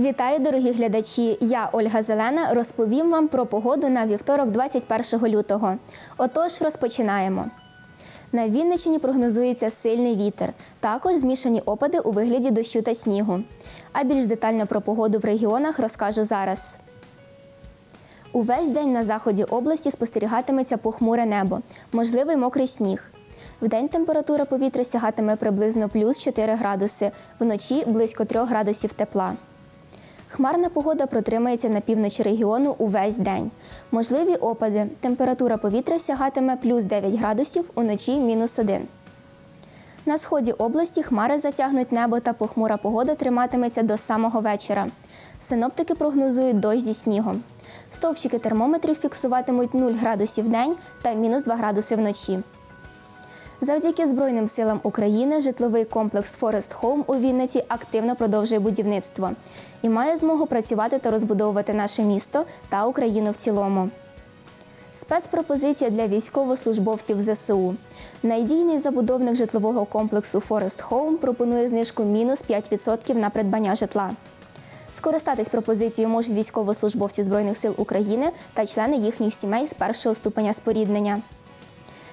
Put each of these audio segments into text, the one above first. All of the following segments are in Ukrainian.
Вітаю, дорогі глядачі! Я Ольга Зелена розповім вам про погоду на вівторок, 21 лютого. Отож, розпочинаємо. На Вінниччині прогнозується сильний вітер, також змішані опади у вигляді дощу та снігу. А більш детально про погоду в регіонах розкажу зараз. Увесь день на заході області спостерігатиметься похмуре небо, можливий мокрий сніг. Вдень температура повітря сягатиме приблизно плюс 4 градуси, вночі близько 3 градусів тепла. Хмарна погода протримається на півночі регіону увесь день. Можливі опади. Температура повітря сягатиме плюс 9 градусів, уночі мінус 1. На сході області хмари затягнуть небо та похмура погода триматиметься до самого вечора. Синоптики прогнозують дощ зі снігом. Стовпчики термометрів фіксуватимуть 0 градусів в день та мінус 2 градуси вночі. Завдяки Збройним силам України житловий комплекс Форест Хоум у Вінниці активно продовжує будівництво і має змогу працювати та розбудовувати наше місто та Україну в цілому. Спецпропозиція для військовослужбовців ЗСУ. Найдійний забудовник житлового комплексу Форест Хоум пропонує знижку мінус 5% на придбання житла. Скористатись пропозицією можуть військовослужбовці Збройних сил України та члени їхніх сімей з першого ступеня споріднення.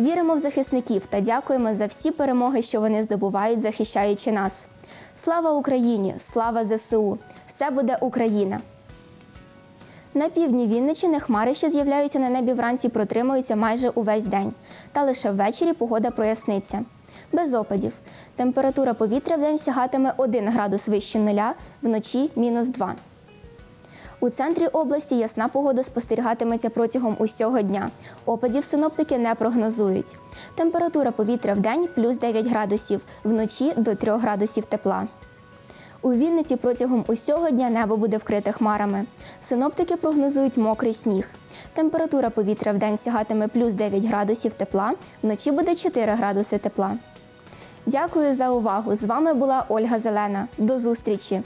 Віримо в захисників та дякуємо за всі перемоги, що вони здобувають, захищаючи нас. Слава Україні! Слава ЗСУ! Все буде Україна! На півдні Вінничини хмари, що з'являються на небі вранці, протримуються майже увесь день. Та лише ввечері погода проясниться. Без опадів. Температура повітря в день сягатиме 1 градус вище нуля, вночі мінус 2. У центрі області ясна погода спостерігатиметься протягом усього дня. Опадів синоптики не прогнозують. Температура повітря в день плюс 9 градусів, вночі до 3 градусів тепла. У Вінниці протягом усього дня небо буде вкрите хмарами. Синоптики прогнозують мокрий сніг. Температура повітря в день сягатиме плюс 9 градусів тепла, вночі буде 4 градуси тепла. Дякую за увагу! З вами була Ольга Зелена. До зустрічі!